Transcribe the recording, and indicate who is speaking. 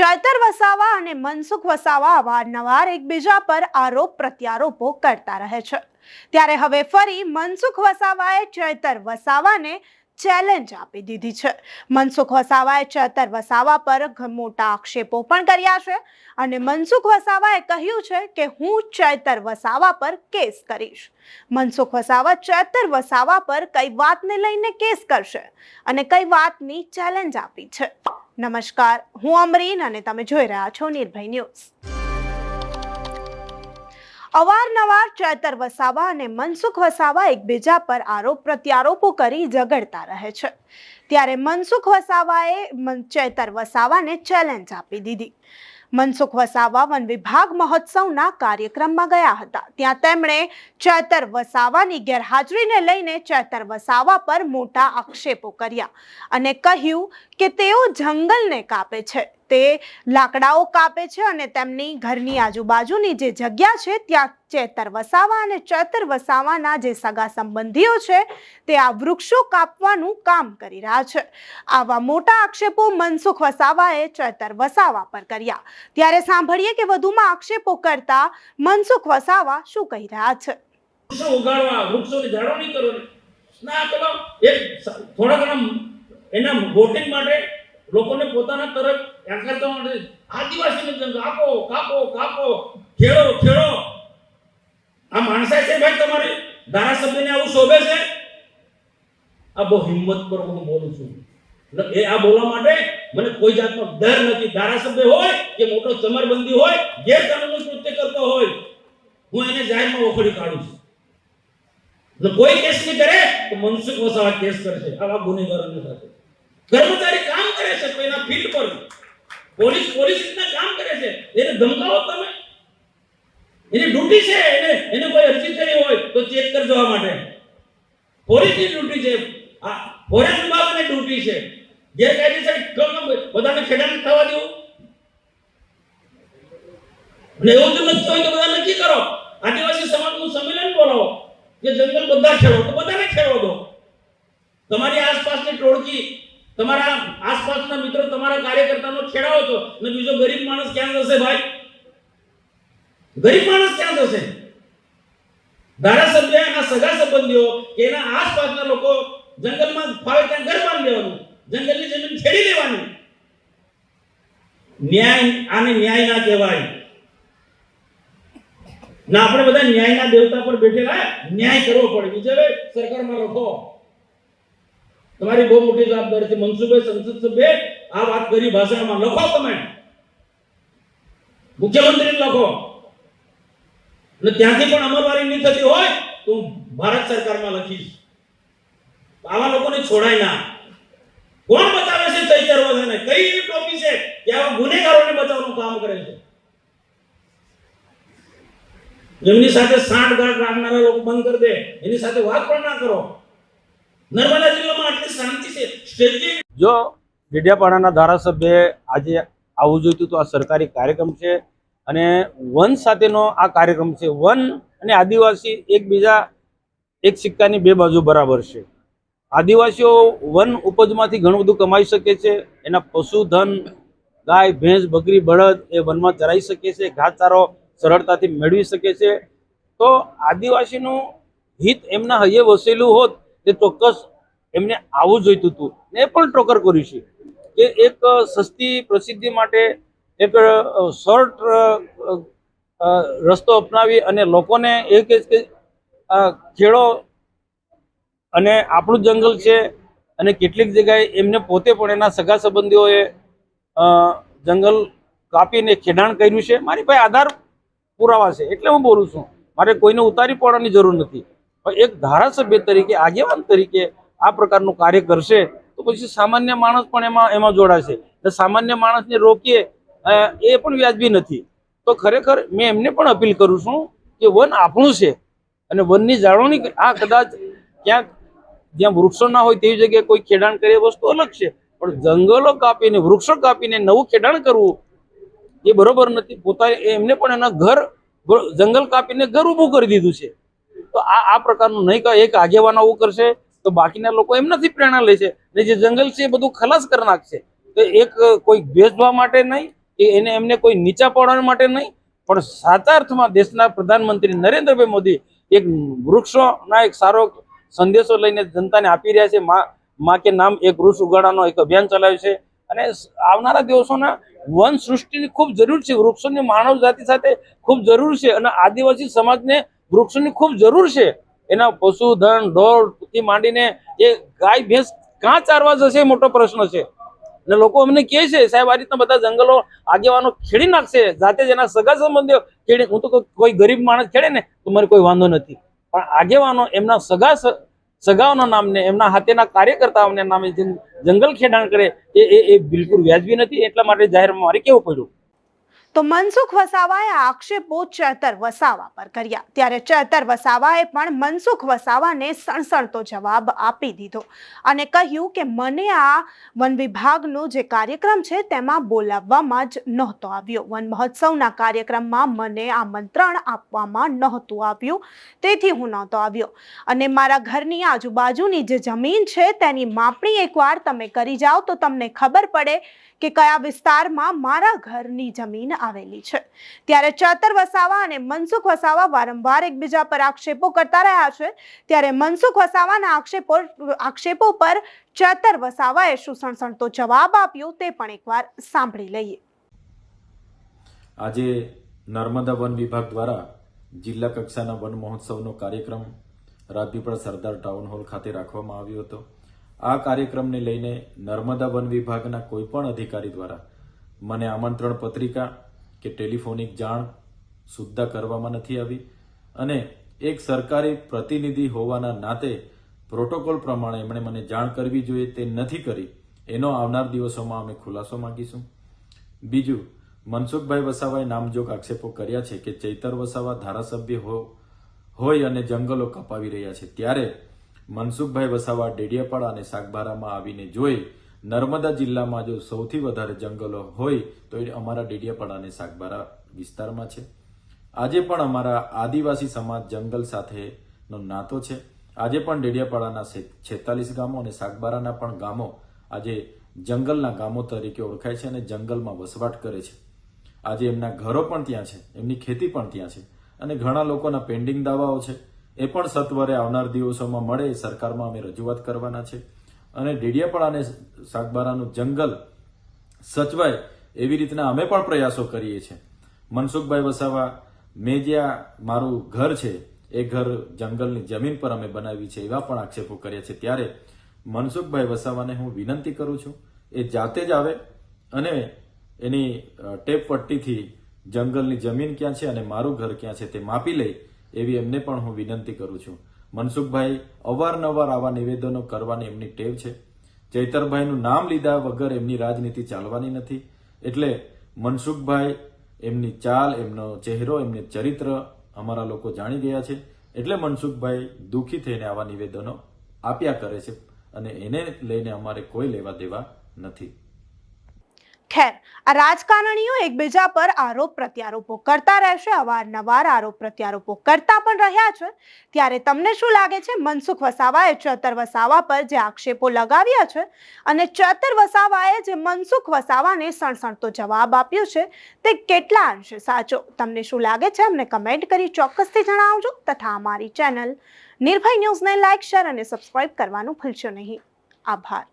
Speaker 1: ચૈતર વસાવા અને મનસુખ વસાવા અવારનવાર એકબીજા પર આરોપ પ્રત્યારોપો કરતા રહે છે. ત્યારે હવે ફરી મનસુખ વસાવાએ ચૈતર વસાવાને ચેલેન્જ આપી દીધી છે. મનસુખ વસાવાએ ચેતર વસાવા પર મોટા આક્ષેપો પણ કર્યા છે અને મનસુખ વસાવાએ કહ્યું છે કે હું ચેતર વસાવા પર કેસ કરીશ. મનસુખ વસાવા ચેતર વસાવા પર કઈ વાતને લઈને કેસ કરશે અને કઈ વાતની ચેલેન્જ આપી છે. નમસ્કાર, હું અમરીન અને તમે જોઈ રહ્યા છો નિર્ભય ન્યૂઝ. અવારનવાર ચેતર વસાવા અને મનસુખ વસાવા એકબીજા પર આરોપ પ્રત્યારોપો કરી ઝઘડતા રહે છે. ત્યારે મનસુખ વસાવાએ ચેતર વસાવાને ચેલેન્જ આપી દીધી. મનસુખ વસાવા વન વિભાગ મહોત્સવના કાર્યક્રમમાં ગયા હતા. ત્યાં તેમણે ચેતર વસાવાની ગેરહાજરીને લઈને ચેતર વસાવા પર મોટા આક્ષેપો કર્યા અને કહ્યું કે તેઓ જંગલને કાપે છે. તે લાકડાઓ કાપે છે અને તેમની ઘરની આજુબાજુની જે જગ્યા છે, ત્યાં ચેતર વસાવા અને ચેતર વસાવાના જે સગા સંબંધીઓ છે, તે આ વૃક્ષો કાપવાનું કામ કરી રહ્યા છે. આવા મોટા આક્ષેપો મનસુખ વસાવાએ ચેતર વસાવા પર કર્યા. ત્યારે સાંભળીએ કે વધુમાં આક્ષેપો કરતા મનસુખ વસાવા શું કહી રહ્યા છે?
Speaker 2: ના એક થોડા ઘણા એના વોટિંગ માટે લોકોને પોતાના તરફ આકર્ષવા માટે આદિવાસીને જંગ આપો, કાપો કાપો, ખેડો ખેડો. આ માણસાઈ છે ભાઈ તમારે? ધારાસભ્યને આવું શોભે છે? આ બહુ હિંમત પર હું બોલું છું. એ આ બોલવા માટે મને કોઈ જાતનો ડર નથી. ધારાસભ્ય હોય કે મોટો ચમરબંધી હોય, ગેરકાનૂની કૃત્ય કરતો હોય, હું એને જાહેરમાં ઓખડી કાઢું છું. કોઈ કેસ નહીં કરે, તો મનસુખ વસાવા કેસ કરશે, આવા ગુનેગારોની સાથે. કર્મચારી કામ કરે તો એના ફીલ્ડ પર. પોલીસ પોલીસ રીતના કામ કરે છે. એને ધમકાવો તમે. એની ડ્યુટી છે એને એને કોઈ અરજી થઈ હોય તો ચેક કરી જવા માટે. પોલીસની ડ્યુટી છે. આ ફોરેસ્ટ વિભાગની ડ્યુટી છે. ગેરકાયદેસર કમ બધાને ખેડાણ થવા દેવું અને એવું જો નથી હોય તો બધા નક્કી કરો. આદિવાસી સમાજનું સંમેલન બોલાવો કે જંગલ બધા ખેડો, તો બધાને ખેડો દો. તમારી આસપાસની ટોળકી તમારા આસપાસના મિત્રો તમારા કાર્યકર્તાનો ખેડાવો છો. ને બીજો ગરીબ માણસ ક્યાં જશે ભાઈ? ગરીબ માણસ ક્યાં જશે? ધારાસભ્ય એના સગા સંબંધીઓ કે એના આસપાસના લોકો જંગલમાં ફાવે ત્યાં ઘર બાંધી લેવાનું જંગલની જમીન ખેડી લેવાની ન્યાય, આને ન્યાય ના કહેવાય. ના, આપણે બધા ન્યાયના દેવતા પર બેઠેલા ન્યાય કરવો પડે. બીજે સરકારમાં લખો તમારી બહુ મોટી જવાબદારી છે મનસુખભાઈ સંસદ સભ્ય, આ વાત કરી ભાષણમાં લખો તમે. મુખ્યમંત્રી લખો. અને ત્યાંથી પણ અમલવારી નહીં થતી હોય તો ભારત સરકારમાં લખીશ. આવા લોકોને છોડાય ના. કોણ બતાવે છે ચૈતર વધને કઈ એવી ટોપી છે કે આવા ગુનેગારોને બચાવવાનું કામ કરે છે? એમની સાથે સાંઠગાંઠ રાખનારા લોકો બંધ કરી દે. એની સાથે વાત પણ ના કરો. નર્મદા જિલ્લામાં આટલી શાંતિ છે?
Speaker 3: જો ડેડિયાપાડાના ધારાસભ્યએ આજે આવવું જોઈતું તો આ સરકારી કાર્યક્રમ છે અને વન સાથેનો આ કાર્યક્રમ છે. વન અને આદિવાસી એકબીજા એક સિક્કાની બે બાજુ બરાબર છે. આદિવાસીઓ વન ઉપજમાંથી ઘણું બધું કમાઈ શકે છે. એના પશુધન, ગાય, ભેંસ, બકરી, બળદ એ વનમાં ચરાઈ શકે છે, ઘાસચારો સરળતાથી મેળવી શકે છે. તો આદિવાસીનું હિત એમના હૈયે વસેલું હોત તે ચોક્કસ એમને આવવું જોઈતું હતું. ને પણ ટોકર કર્યું છે. કે એક સસ્તી પ્રસિદ્ધિ માટે એક શોર્ટ રસ્તો અપનાવી અને લોકોને એ કહે કે ખેડો અને આપણું જંગલ છે અને કેટલીક જગ્યાએ એમને પોતે પણ એના સગા સંબંધીઓએ જંગલ કાપીને ખેડાણ કર્યું છે. મારી પાસે આધાર પુરાવા છે. એટલે હું બોલું છું. મારે કોઈને ઉતારી પડવાની જરૂર નથી. એક ધારાસભ્ય તરીકે, આગેવાન તરીકે આ પ્રકારનું કાર્ય કરશે, તો પછી સામાન્ય માણસ પણ એમાં એમાં જોડાશે. સામાન્ય માણસને રોકીએ એ પણ વ્યાજબી નથી. તો ખરેખર મેં એમને પણ અપીલ કરું છું કે વન આપણું છે અને વનની જાળવણી આ કદાચ ક્યાંક જ્યાં વૃક્ષો ના હોય તેવી જગ્યાએ કોઈ ખેડાણ કરે વસ્તુ અલગ છે. પણ જંગલો કાપીને, વૃક્ષો કાપીને નવું ખેડાણ કરવું એ બરોબર નથી. પોતા એમને પણ એના ઘર જંગલ કાપીને ઘર ઊભું કરી દીધું છે. તો આ આ પ્રકારનું નહીં કહે, એક આગેવાન આવું કરશે તો બાકીના લોકો એમનાથી પ્રેરણા લે છે. ને જે જંગલ છે એ બધું ખલાસ કરી નાખશે. તો એક કોઈ ભેદભાવ માટે નહીં, કે એને એમને કોઈ નીચા પાડવા માટે નહીં, પણ સાચા અર્થમાં દેશના પ્રધાનમંત્રી નરેન્દ્રભાઈ મોદી એક વૃક્ષોના એક સારો સંદેશો લઈને જનતાને આપી રહ્યા છે. મા કે નામ એક વૃક્ષ ઉગાડવાનો એક અભિયાન ચલાવ્યું છે. અને આવનારા દિવસોના વન સૃષ્ટિની ખૂબ જરૂર છે. વૃક્ષોની માનવ જાતિ સાથે ખૂબ જરૂર છે. અને આદિવાસી સમાજને વૃક્ષોની ખૂબ જરૂર છે. એના પશુધન ઢોરથી માંડીને એ ગાય, ભેંસ કાં ચારવા જશે મોટો પ્રશ્ન છે. અને લોકો અમને કહે છે, સાહેબ, આ રીતના બધા જંગલો આગેવાનો ખેડી નાખશે. જાતે જ એના સગા સંબંધીઓ ખેડી હું તો કોઈ ગરીબ માણસ ખેડે ને, તો મારે કોઈ વાંધો નથી. પણ આગેવાનો એમના સગા સગાઓના નામને, એમના હાથેના કાર્યકર્તાઓના નામે જંગલ ખેડાણ કરે, એ એ બિલકુલ વ્યાજબી નથી. એટલા માટે જાહેરમાં મારે કેવું પડ્યું.
Speaker 1: તો મનસુખ વસાવાએ આક્ષેપો ચેતર વસાવા પર કર્યા. ત્યારે ચેતર વસાવાએ પણ મનસુખ વસાવાને સણસણતો જવાબ આપી દીધો અને કહ્યું કે મને આ વન વિભાગનો જે કાર્યક્રમ છે તેમાં બોલાવવામાં જ નહોતો આવ્યો. વન મહોત્સવના કાર્યક્રમમાં મને આમંત્રણ આપવામાં નહોતું આવ્યું, તેથી હું નહોતો આવ્યો. અને મારા ઘરની આજુબાજુની જે જમીન છે તેની માપણી એકવાર તમે કરી જાઓ તો તમને ખબર પડે કે કયા વિસ્તારમાં મારા ઘરની જમીન આવેલી છે. ત્યારે ચેતર વસાવા અને મનસુખ વસાવા વારંવાર એકબીજા પર આક્ષેપો કરતા રહ્યા છે. ત્યારે મનસુખ વસાવાના આક્ષેપો આક્ષેપો પર ચેતર વસાવાએ શું સણસણતો જવાબ આપ્યો તે પણ એકવાર સાંભળી લઈએ.
Speaker 4: આજે નર્મદા વન વિભાગ દ્વારા જિલ્લા કક્ષાના વન મહોત્સવનો કાર્યક્રમ રાજપીપળા સરદાર ટાઉન હોલ ખાતે રાખવામાં આવ્યો હતો. આ કાર્યક્રમને લઈને નર્મદા વન વિભાગના કોઈ પણ અધિકારી દ્વારા મને આમંત્રણ પત્રિકા કે ટેલિફોનિક જાણ સુદ્ધા કરવામાં નથી આવી અને એક સરકારી પ્રતિનિધિ હોવાના નાતે પ્રોટોકોલ પ્રમાણે એમણે મને જાણ કરવી જોઈએ તે નથી કરી. એનો આવનાર દિવસોમાં અમે ખુલાસો માંગીશું. બીજું, મનસુખભાઈ વસાવાએ નામજોગ આક્ષેપો કર્યા છે કે ચૈતર વસાવા ધારાસભ્ય હોય અને જંગલો કપાવી રહ્યા છે. ત્યારે મનસુખભાઈ વસાવા ડેડિયાપાડા અને સાગબારામાં આવીને જોઈ નર્મદા જિલ્લામાં જો સૌથી વધારે જંગલો હોય તો એ અમારા ડેડિયાપાડા અને સાગબારા વિસ્તારમાં છે. આજે પણ અમારા આદિવાસી સમાજ જંગલ સાથેનો નાતો છે. આજે પણ ડેડિયાપાડાના છેતાલીસ ગામો અને સાગબારાના પણ ગામો આજે જંગલના ગામો તરીકે ઓળખાય છે અને જંગલમાં વસવાટ કરે છે. આજે એમના ઘરો પણ ત્યાં છે, એમની ખેતી પણ ત્યાં છે અને ઘણા લોકોના પેન્ડિંગ દાવાઓ છે. એ પણ સત્વરે આવનાર દિવસોમાં મળે સરકારમાં અમે રજૂઆત કરવાના છે. અને ડેડિયાપાડા અને સાગબારાનું જંગલ સચવાય એવી રીતના અમે પણ પ્રયાસો કરીએ છીએ. મનસુખભાઈ વસાવા, મેં જ્યાં મારું ઘર છે, એ ઘર જંગલની જમીન પર અમે બનાવી છે એવા પણ આક્ષેપો કર્યા છે. ત્યારે મનસુખભાઈ વસાવાને હું વિનંતી કરું છું, એ જાતે જ આવે અને એની ટેપ પટ્ટીથી જંગલની જમીન ક્યાં છે અને મારું ઘર ક્યાં છે તે માપી લે એવી એમને પણ હું વિનંતી કરું છું. મનસુખભાઈ અવારનવાર આવા નિવેદનો કરવાની એમની ટેવ છે. ચૈતરભાઈનું નામ લીધા વગર એમની રાજનીતિ ચાલવાની નથી. એટલે મનસુખભાઈ એમની ચાલ, એમનો ચહેરો, એમની ચરિત્ર અમારા લોકો જાણી ગયા છે. એટલે મનસુખભાઈ દુઃખી થઈને આવા નિવેદનો આપ્યા કરે છે અને એને લઈને અમારે કોઈ લેવા દેવા નથી.
Speaker 1: ખેર, આ રાજકારણીઓ એકબીજા પર આરોપ પ્રત્યારોપો કરતા રહેશે, અવારનવાર આરોપ પ્રત્યારોપો કરતા પણ રહ્યા છે. ત્યારે તમને શું લાગે છે? મનસુખ વસાવાએ ચતર વસાવા પર જે આક્ષેપો લગાવ્યા છે અને ચતર વસાવાએ જે મનસુખ વસાવાને સણસણતો જવાબ આપ્યો છે, તે કેટલા અંશે સાચો? તમને શું લાગે છે? અમને કમેન્ટ કરી ચોક્કસથી જણાવજો તથા અમારી ચેનલ નિર્ભય ન્યૂઝને લાઇક શેર અને સબસ્ક્રાઇબ કરવાનું ભૂલશો નહીં. આભાર.